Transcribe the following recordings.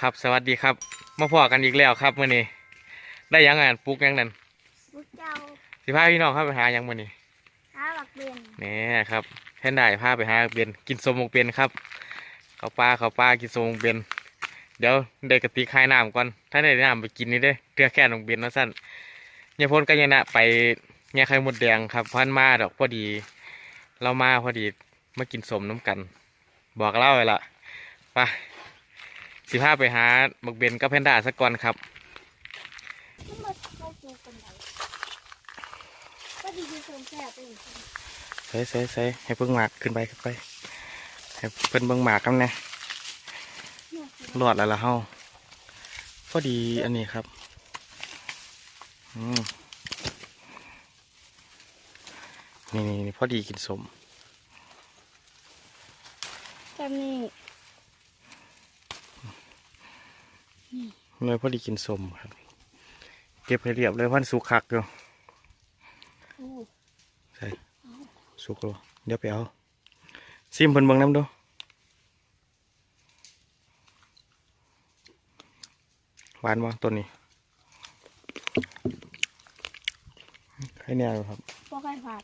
ครับสวัสดีครับ มาพอกันอีกแล้วครับมื่อนี้ ได้ยังไงปลูกยังนั่นลูกเจ้าสิพาพี่น้องเข้าไปหายังมื่อนี้หาหลักเรียนแหนี่ครับแท่นได้พาไปหาเบียนกินสมมกเบียนครับเขาปลาเขาปลากินสมมกเบียนเดี๋ยวเด็กกะติกให้น้ำก่อนถ้าได้น้ำไปกินนี่เด้อเทือแค่นงเบียนนะสั้นยายพลก็ยังนะไปเนี่ยไข่มดแดงครับพันมาดอกพอดี เรามาพอดีมากินสมน้ำกัน บอกเล่าเลยล่ะไป สิพาไปหาหมกเบนกับแพนด้าสักก่อนครับขึ้นมาเข้าสู่คนไหนก็ดีที่สุดแค่เป็นใส่ใส่ใส่ให้เพิ่งหมากขึ้นไปขึ้นไปให้เพิ่นเบิ่งหมากกันแหน่รอดแล้วละเฮาพอดีอันนี้ครับอืมนี่นี่พอดีกินสม แบบนี้ เลยพอดีกินสมครับ เก็บให้เรียบเลยพันสุกคักอยู่โอ้ใส่สุกแล้วเดี๋ยวไปเอาซิมเพิ่นเบิ่งน้ำดูหวานบ่ต้นนี้ให้แน่อยู่ครับพวกไก่ผัด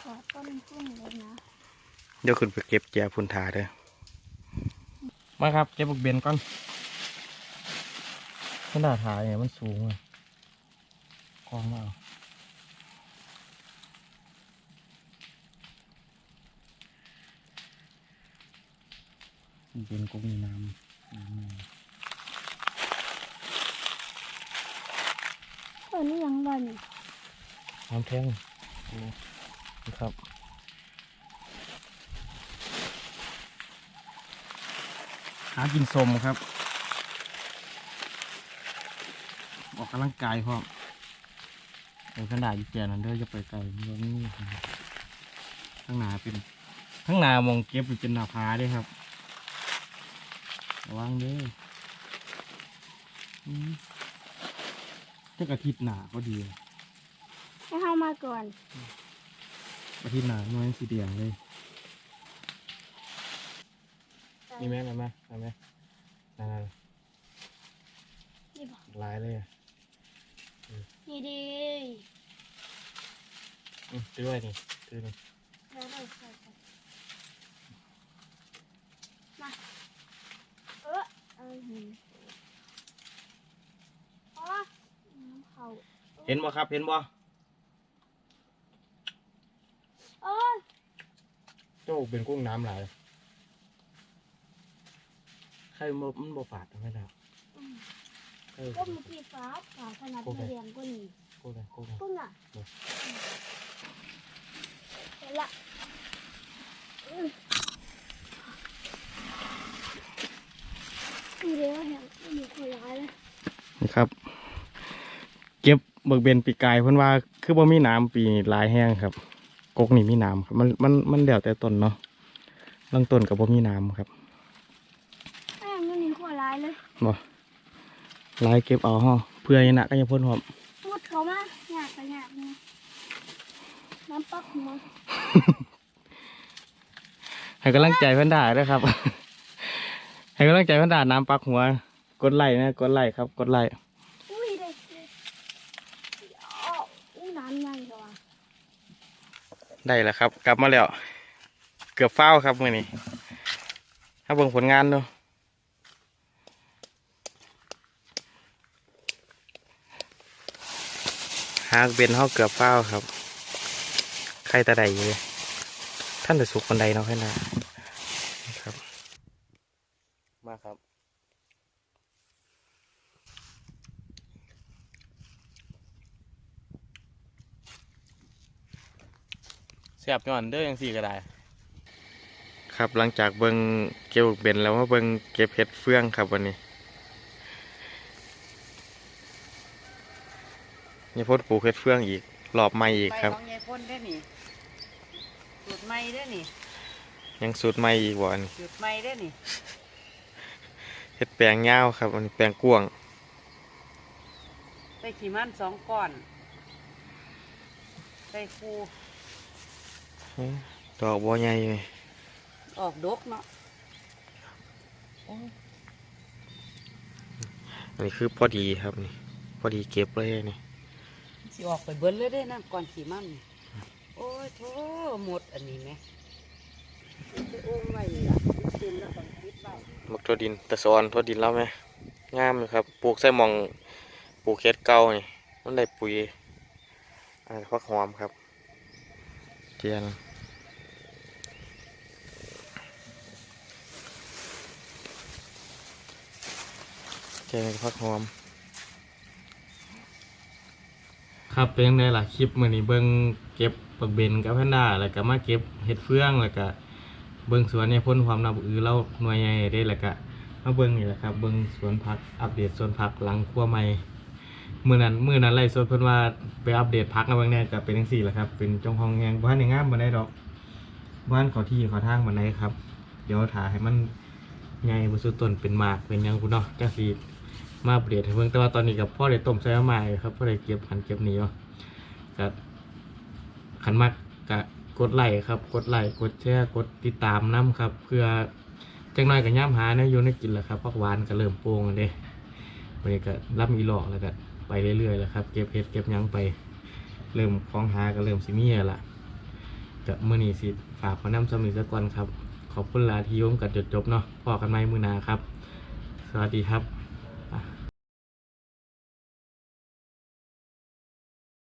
ขอต้นพุ่งเลยนะ เดี๋ยวขึ้นไปเก็บแจพุนทาเด้อ มาครับเก็บบุกเบนก่อนขนาดถ่ายเนี่ยมันสูงอะกว้างมากเป็นกุ้งมีน้ำน้ำแม่เออนี่ยังวันน้ำแท่งนี่ครับ หากินสมครับ ออกกำลังกายพร้อมในขนาดอยู่แก่นั่นเด้อจะไปไกลเมืองนี้ครับข้างหน้าเป็นข้างหน้ามองเก็บเป็นหน้าผาเด้วยครับระวังเด้ออืมเจ้ากระทิดหนาก็ดีให้เข้ามาก่อนอาทิตย์หน้าน้อยสีแดงเลย นี่แม่มาไหมมาไหมนั่นนี่บอกๆลายเลยอะนี่ดีอืมซื้อไว้นี่ซื้อนี่แล้วเราใส่ไปมาเออเออเห็นอ๋อน้ำเขาเห็นบ่ครับ เห็นบ่เออโจ้เป็นกุ้งน้ำหลาย ใครมันมันบ่ฝาดทำไมล่ะอืมเออก็มีพี่ฟ้าฝาขนาดไม่เรียงก็นี่กุ้งนะกุ้งนะพึ่งอะเนอะเห็นละอืมนี่เดี๋ยวเห็นมีคนร้ายเลยนี่ครับ เก็บเบิกเบนปีกายเพิ่นว่าคือบ่มีน้ำปีนี้หลายแห้งครับ กกนี่มีน้ำครับมันมันมันเดี่ยวแต่ต้นเนาะลางต้นกับบ่มีน้ำครับแม่งไม่มีคนร้ายเลยบ่หลายเก็บเอาฮะเพื่อยังนะก็ยังพ่นหอมพูดเขามาหยาดไปหยาดนี่น้ำปักมาให้กำลังใจเพื่อนด่าด้วยครับ ให้กำลังใจเพื่อนด่าน้ำปักหัว กดไลค์นะ กดไลค์ครับ กดไลค์อุ้ยได้สิอ๋ออุ้ยน้ำใหญ่กว่าได้แล้วครับ กลับมาแล้ว เกือบเฝ้าวครับมื่อนี้ถ้าเบิ่งผลงานดู หากเบนเขาเกือบเฝ้าวครับ ใครตาใดอยู่เลยท่านจะสุกบันไดเนาะเพื่อนนะครับ มาครับเสียบย้อนเด้อยังสี่ก็ได้ ครับหลังจากเบิงเก็บเบนแล้วว่าเบิงเก็บเห็ดเฟืองครับวันนี้ นี่พ่นปลูกเห็ดเฟืองอีกรอบใหม่อีกไปครับ ของยายพ่นได้นี่จุดไม้ได้นี่ยังสูตรใหม่อีกบ่อันนี้จุดไม้ได้นี่เห็ดแปลงยาวครับอันนี้แปลงกว้างได้ขี้มันสองก้อนได้คูดอกบัวใหญ่เลยออกดกเนาะโอ้ยอันนี้คือพอดีครับนี่พอดีเก็บเลยนี่ สิออกไปเบิ้ลเลยได้นะก่อนขี่มันนี่โอ้ยโธ่หมดอันนี้ไหมไปโอ้งไว้นี่ล่ะเต็มแล้วต้องปิดไว้มักตัวดินตะซอนตัวดินแล้วไหมงามเลยครับปลูกใส่หมองปลูกเฮ็ดเก่านี่มันได้ปุ๋ยอันนี้ฟักหอมครับเจียนเจียนฟักหอม ครับเป็นยังไงล่ะคลิปมื้อนี้เบิ่งเก็บปักเบนกับแพนด้าแล้วก็มาเก็บเห็ดเฟืองแล้วก็เบิ่งสวนในพ้นความนับอือเล่าหน่วยใหญ่ได้แล้วก็มาเบิ่งนี่แหละครับเบิ่งสวนผักอัปเดตสวนผักหลังครัวใหม่มื้อนั้นมื้อนั้นไล่สดเพิ่นว่าไปอัปเดตผักนะเบิ่งแน่ก็เป็นจังซี่แหละครับเป็นจงห้องแงงบ่ทันได้งามบ่ได้ดอกบ้านเขอที่เขอทางบ่ไดครับ เดี๋ยวถ่าให้มันใหญ่บ่สุดต้นเป็นหมากเป็นยังพุ่นเนาะจังสิ มาอัปเดตให้เบิ่งแต่ว่าตอนนี้กับพ่อได้ต้มใส่มาใหม่ครับพ่อได้เก็บหันเก็บหนีเนาะก็ขันมักก็กดไลค์ครับ กดไลค์กดแชร์กดติดตามน้ำครับ เพื่อจังน้อยก็ย่ำหาเนี่ยอยู่ในกินแหละครับพักหวานก็เริ่มโป่งแล้วเด้วันนี้ก็รับมีหลอกแล้วก็ไปเรื่อยๆแล้วครับเก็บเห็ดเก็บยังไป เริ่มคล้องหาก็เริ่มสิมีแล้วล่ะก็มื้อนี้สิฝากมานำสมิสก่อนครับ ขอบคุณลาที่ยมกันจดจบเนาะพอกันใหมมือนาครับ สวัสดีครับ